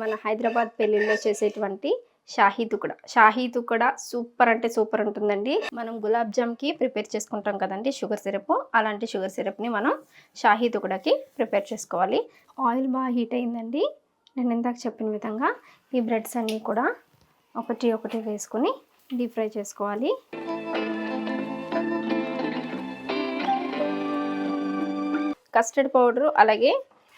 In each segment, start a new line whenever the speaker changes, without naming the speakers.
మన హైదరాబాద్ పెళ్ళిళ్ళలో చేసేటువంటి షాహీ తుకడ. షాహీ తుకడ సూపర్ అంటే సూపర్ ఉంటుందండి. మనం గులాబ్ జామ్కి ప్రిపేర్ చేసుకుంటాం కదండి షుగర్ సిరప్. అలాంటి షుగర్ సిరప్ని మనం షాహీ తుకడకి ప్రిపేర్ చేసుకోవాలి. ఆయిల్ బాగా హీట్ అయిందండి. నేను ఇందాక చెప్పిన విధంగా ఈ బ్రెడ్స్ అన్నీ కూడా ఒకటి ఒకటి వేసుకొని డీప్ ఫ్రై చేసుకోవాలి. కస్టర్డ్ పౌడరు అలాగే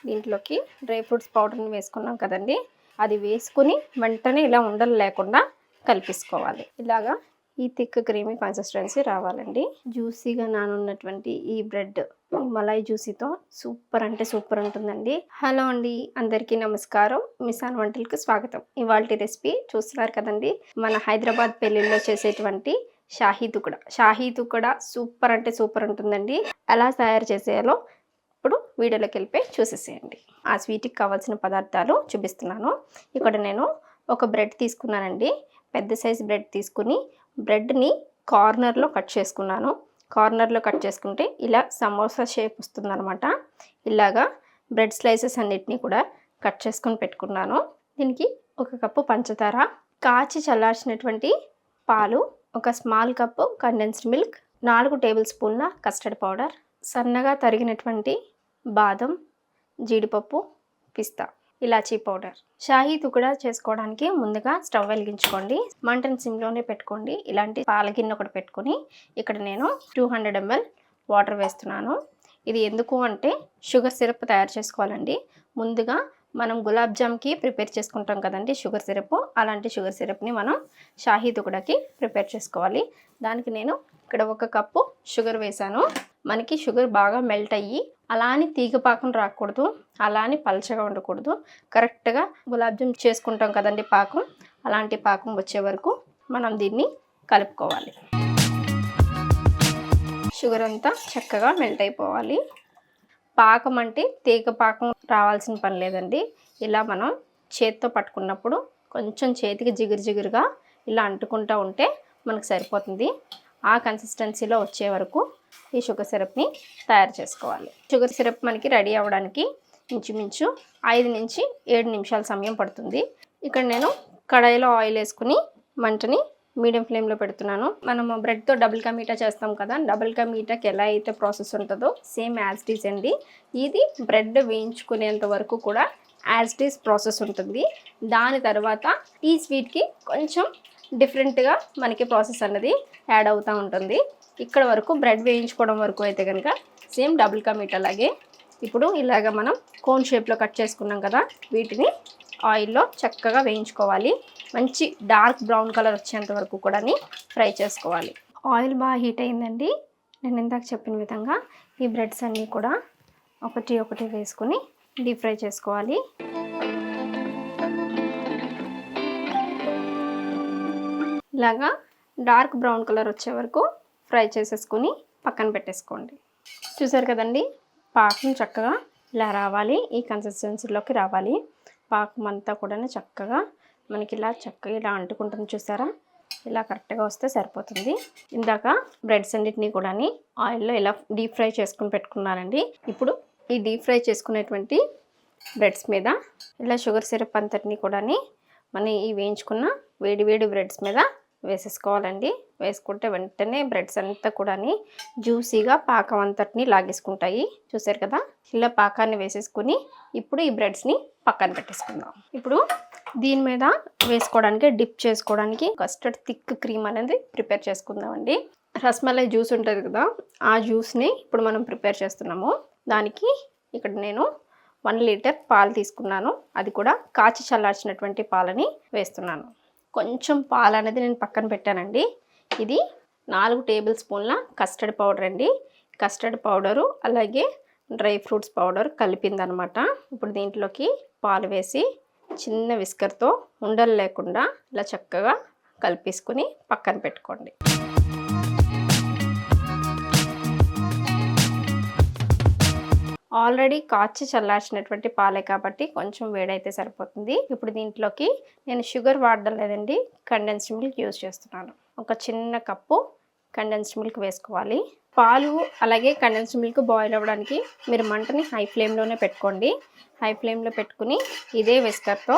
దీంట్లోకి డ్రై ఫ్రూట్స్ పౌడర్ని వేసుకున్నాం కదండి. అది వేసుకుని వెంటనే ఇలా ఉండలు లేకుండా కలిపేసుకోవాలి. ఇలాగా ఈ థిక్ క్రీమీ కన్సిస్టెన్సీ రావాలండి. జ్యూసీగా నానున్నటువంటి ఈ బ్రెడ్ మలై జ్యూసీతో సూపర్ అంటే సూపర్ ఉంటుందండి. హలో అండి అందరికీ నమస్కారం. మిసాన్ వంటలకు స్వాగతం. ఇవాళ రెసిపీ చూస్తున్నారు కదండి. మన హైదరాబాద్ పెళ్ళిళ్ళలో చేసేటువంటి షాహీ తుకడ. షాహీ తుకడ సూపర్ అంటే సూపర్ ఉంటుందండి. ఎలా తయారు చేసేయాలో ఇప్పుడు వీడియోలోకి వెళ్ళిపోయి చూసేసేయండి. ఆ స్వీట్కి కావాల్సిన పదార్థాలు చూపిస్తున్నాను. ఇక్కడ నేను ఒక బ్రెడ్ తీసుకున్నానండి. పెద్ద సైజ్ బ్రెడ్ తీసుకుని బ్రెడ్ని కార్నర్లో కట్ చేసుకున్నాను. కార్నర్లో కట్ చేసుకుంటే ఇలా సమోసా షేప్ వస్తుందన్నమాట. ఇలాగా బ్రెడ్ స్లైసెస్ అన్నిటినీ కూడా కట్ చేసుకొని పెట్టుకున్నాను. దీనికి ఒక కప్పు పంచదార కాచి చల్లార్చినటువంటి పాలు ఒక స్మాల్ కప్పు కండెన్స్డ్ మిల్క్ నాలుగు టేబుల్ స్పూన్ల కస్టర్డ్ పౌడర్ సన్నగా తరిగినటువంటి బాదం జీడిపప్పు పిస్తా ఇలాచీ పౌడర్. షాహీ తుకుడా చేసుకోవడానికి ముందుగా స్టవ్ వెలిగించుకోండి. మంటన్ సిమ్లోనే పెట్టుకోండి. ఇలాంటి పాల గిన్నె ఒకటి పెట్టుకొని ఇక్కడ నేను టూ హండ్రెడ్ ఎంఎల్ వాటర్ వేస్తున్నాను. ఇది ఎందుకు అంటే షుగర్ సిరప్ తయారు చేసుకోవాలండి. ముందుగా మనం గులాబ్ జామ్కి ప్రిపేర్ చేసుకుంటాం కదండి షుగర్ సిరప్. అలాంటి షుగర్ సిరప్ని మనం షాహీ తుకుడకి ప్రిపేర్ చేసుకోవాలి. దానికి నేను ఇక్కడ ఒక కప్పు షుగర్ వేశాను. మనకి షుగర్ బాగా మెల్ట్ అయ్యి అలా అని తీగ పాకం రాకూడదు అలా అని పలచగా ఉండకూడదు. కరెక్ట్గా గులాబ్జామ్ చేసుకుంటాం కదండి పాకం. అలాంటి పాకం వచ్చే వరకు మనం దీన్ని కలుపుకోవాలి. షుగర్ అంతా చక్కగా మెల్ట్ అయిపోవాలి. పాకం అంటే తీగ పాకం రావాల్సిన పని లేదండి. ఇలా మనం చేత్తో పట్టుకున్నప్పుడు కొంచెం చేతికి జిగురు జిగురుగా ఇలా అంటుకుంటూ ఉంటే మనకు సరిపోతుంది. ఆ కన్సిస్టెన్సీలో వచ్చే వరకు ఈ షుగర్ సిరప్ని తయారు చేసుకోవాలి. షుగర్ సిరప్ మనకి రెడీ అవ్వడానికి ఇంచుమించు ఐదు నుంచి ఏడు నిమిషాల సమయం పడుతుంది. ఇక్కడ నేను కడాయిలో ఆయిల్ వేసుకుని మంటని మీడియం ఫ్లేమ్లో పెడుతున్నాను. మనము బ్రెడ్తో డబుల్ కా చేస్తాం కదా డబుల్ కా ఎలా అయితే ప్రాసెస్ ఉంటుందో సేమ్ యాజ్టీస్ అండి. ఇది బ్రెడ్ వేయించుకునేంత వరకు కూడా యాజ్టీస్ ప్రాసెస్ ఉంటుంది. దాని తర్వాత ఈ స్వీట్కి కొంచెం డిఫరెంట్గా మనకి ప్రాసెస్ అన్నది యాడ్ అవుతూ ఉంటుంది. ఇక్కడ వరకు బ్రెడ్ వేయించుకోవడం వరకు అయితే కనుక సేమ్ డబుల్ కా అలాగే. ఇప్పుడు ఇలాగ మనం కోన్ షేప్లో కట్ చేసుకున్నాం కదా వీటిని ఆయిల్లో చక్కగా వేయించుకోవాలి. మంచి డార్క్ బ్రౌన్ కలర్ వచ్చేంత వరకు కూడా ఫ్రై చేసుకోవాలి. ఆయిల్ బాగా హీట్ అయిందండి. నేను ఇందాక చెప్పిన విధంగా ఈ బ్రెడ్స్ అన్నీ కూడా ఒకటి ఒకటి వేసుకుని డీప్ ఫ్రై చేసుకోవాలి. ఇలాగా డార్క్ బ్రౌన్ కలర్ వచ్చే వరకు ఫ్రై చేసేసుకుని పక్కన పెట్టేసుకోండి. చూసారు కదండి? పాకం చక్కగా ఇలా రావాలి. ఈ కన్సిస్టెన్సీలోకి రావాలి. పాకం అంతా కూడా చక్కగా మనకి ఇలా చక్కగా ఇలా అంటుకుంటుంది చూసారా? ఇలా కరెక్ట్గా వస్తే సరిపోతుంది. ఇందాక బ్రెడ్స్ అన్నిటిని కూడా ఆయిల్లో ఇలా డీప్ ఫ్రై చేసుకుని పెట్టుకున్నానండి. ఇప్పుడు ఈ డీప్ ఫ్రై చేసుకునేటువంటి బ్రెడ్స్ మీద ఇలా షుగర్ సిరప్ అంతటిని కూడా మన ఈ వేయించుకున్న వేడి వేడి బ్రెడ్స్ మీద వేసేసుకోవాలండి. వేసుకుంటే వెంటనే బ్రెడ్స్ అంతా కూడా జ్యూసీగా పాకం అంతటిని లాగేసుకుంటాయి. చూసారు కదా? ఇలా పాకాన్ని వేసేసుకుని ఇప్పుడు ఈ బ్రెడ్స్ని పక్కన పెట్టేసుకుందాం. ఇప్పుడు దీని మీద వేసుకోవడానికి డిప్ చేసుకోవడానికి కస్టర్డ్ థిక్ క్రీమ్ అనేది ప్రిపేర్ చేసుకుందామండి. రస్మలై జ్యూస్ ఉంటుంది కదా? ఆ జ్యూస్ని ఇప్పుడు మనం ప్రిపేర్ చేస్తున్నాము. దానికి ఇక్కడ నేను వన్ లీటర్ పాలు తీసుకున్నాను. అది కూడా కాచి చల్లార్చినటువంటి పాలని వేస్తున్నాను. కొంచెం పాలు అనేది నేను పక్కన పెట్టానండి. ఇది నాలుగు టేబుల్ స్పూన్ల కస్టర్డ్ పౌడర్ అండి. కస్టర్డ్ పౌడరు అలాగే డ్రై ఫ్రూట్స్ పౌడర్ కలిపిందనమాట. ఇప్పుడు దీంట్లోకి పాలు వేసి చిన్న విస్కర్తో ఉండలు లేకుండా ఇలా చక్కగా కలిపేసుకుని పక్కన పెట్టుకోండి. ఆల్రెడీ కాచి చల్లార్చినటువంటి పాలే కాబట్టి కొంచెం వేడైతే సరిపోతుంది. ఇప్పుడు దీంట్లోకి నేను షుగర్ వాడడం లేదండి కండెన్స్డ్ మిల్క్ యూజ్ చేస్తున్నాను. ఒక చిన్న కప్పు కండెన్స్డ్ మిల్క్ వేసుకోవాలి. పాలు అలాగే కండెన్స్డ్ మిల్క్ బాయిల్ అవ్వడానికి మీరు మంటని హై ఫ్లేమ్లోనే పెట్టుకోండి. హై ఫ్లేమ్లో పెట్టుకుని ఇదే విస్కర్తో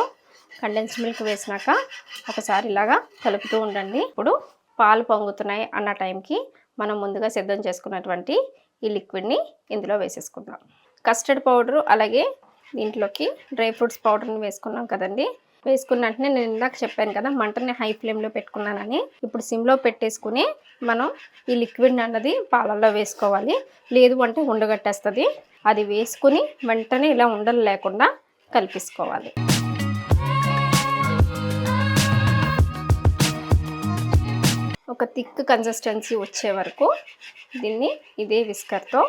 కండెన్స్ మిల్క్ వేసినాక ఒకసారి ఇలాగా కలుపుతూ ఉండండి. ఇప్పుడు పాలు పొంగుతున్నాయి అన్న టైంకి మనం ముందుగా సిద్ధం చేసుకున్నటువంటి ఈ లిక్విడ్ని ఇందులో వేసేసుకుందాం. కస్టర్డ్ పౌడరు అలాగే దీంట్లోకి డ్రై ఫ్రూట్స్ పౌడర్ని వేసుకున్నాం కదండి. వేసుకున్న వెంటనే నేను ఇందాక చెప్పాను కదా మంటని హై ఫ్లేమ్లో పెట్టుకున్నానని. ఇప్పుడు సిమ్లో పెట్టేసుకుని మనం ఈ లిక్విడ్ అన్నది పాలల్లో వేసుకోవాలి. లేదు అంటే ఉండగట్టేస్తుంది. అది వేసుకుని వెంటనే ఇలా ఉండలు లేకుండా కలిపేసుకోవాలి. ఒక థిక్ కన్సిస్టెన్సీ వచ్చే వరకు దీన్ని ఇదే విస్కర్తో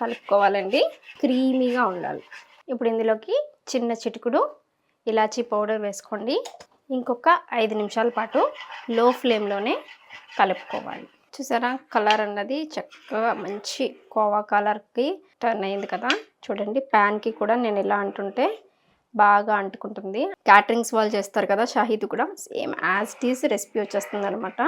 కలుపుకోవాలండి. క్రీమీగా ఉండాలి. ఇప్పుడు ఇందులోకి చిన్న చిటుకుడు ఇలాచీ పౌడర్ వేసుకోండి. ఇంకొక ఐదు నిమిషాల పాటు లో ఫ్లేమ్లోనే కలుపుకోవాలి. చూసారా? కలర్ అన్నది చక్కగా మంచి కోవా కలర్కి టర్న్ అయింది కదా. చూడండి ప్యాన్కి కూడా నేను ఇలా అంటుంటే బాగా అంటుకుంటుంది. క్యాటరింగ్స్ వాళ్ళు చేస్తారు కదా షాహీద్ కూడా. సేమ్ యాజ్ టీస్ రెసిపీ వచ్చేస్తుంది అనమాట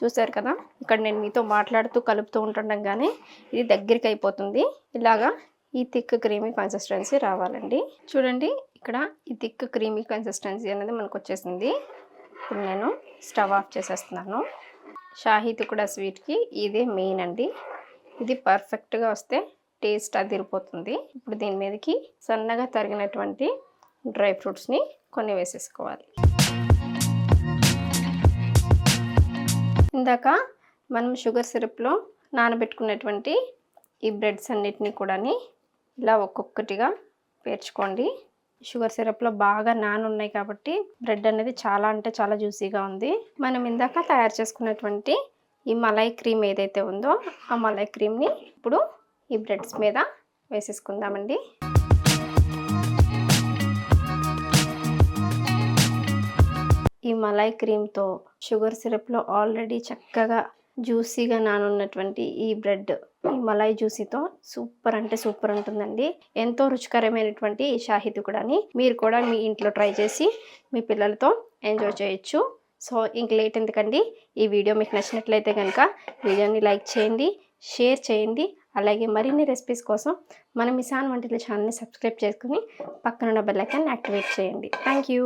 చూసారు కదా? ఇక్కడ నేను మీతో మాట్లాడుతూ కలుపుతూ ఉంటుండగానే ఇది దగ్గరికి అయిపోతుంది. ఇలాగా ఈ థిక్ క్రీమీ కన్సిస్టెన్సీ రావాలండి. చూడండి ఇక్కడ ఈ థిక్ క్రీమీ కన్సిస్టెన్సీ అనేది మనకు వచ్చేసింది. ఇప్పుడు నేను స్టవ్ ఆఫ్ చేసేస్తున్నాను. షాహీ కూడా స్వీట్కి ఇదే మెయిన్ అండి. ఇది పర్ఫెక్ట్గా వస్తే టేస్ట్ అదిరిపోతుంది. ఇప్పుడు దీని మీదకి సన్నగా తరిగినటువంటి డ్రై ఫ్రూట్స్ని కొన్ని వేసేసుకోవాలి. ఇందాక మనం షుగర్ సిరప్లో నానబెట్టుకున్నటువంటి ఈ బ్రెడ్స్ అన్నిటినీ కూడా ఇలా ఒక్కొక్కటిగా పేర్చుకోండి. షుగర్ సిరప్లో బాగా నానున్నాయి కాబట్టి బ్రెడ్ అనేది చాలా అంటే చాలా జ్యూసీగా ఉంది. మనం ఇందాక తయారు చేసుకున్నటువంటి ఈ మలై క్రీమ్ ఏదైతే ఉందో ఆ మలై క్రీమ్ని ఇప్పుడు ఈ బ్రెడ్స్ మీద వేసేసుకుందామండి. ఈ మలై క్రీమ్తో షుగర్ సిరప్లో ఆల్రెడీ చక్కగా జ్యూసీగా నానున్నటువంటి ఈ బ్రెడ్ ఈ మలై జ్యూసీతో సూపర్ అంటే సూపర్ ఉంటుందండి. ఎంతో రుచికరమైనటువంటి ఈ షాహిద్ కూడాని మీరు కూడా మీ ఇంట్లో ట్రై చేసి మీ పిల్లలతో ఎంజాయ్ చేయొచ్చు. సో ఇంక లేట్ ఎందుకండి? ఈ వీడియో మీకు నచ్చినట్లయితే కనుక వీడియోని లైక్ చేయండి షేర్ చేయండి అలాగే మరిన్ని రెసిపీస్ కోసం మన మిసాన్ వంటిల ఛానల్ని సబ్స్క్రైబ్ చేసుకుని పక్కన బెల్లైకాన్ని యాక్టివేట్ చేయండి. Thank you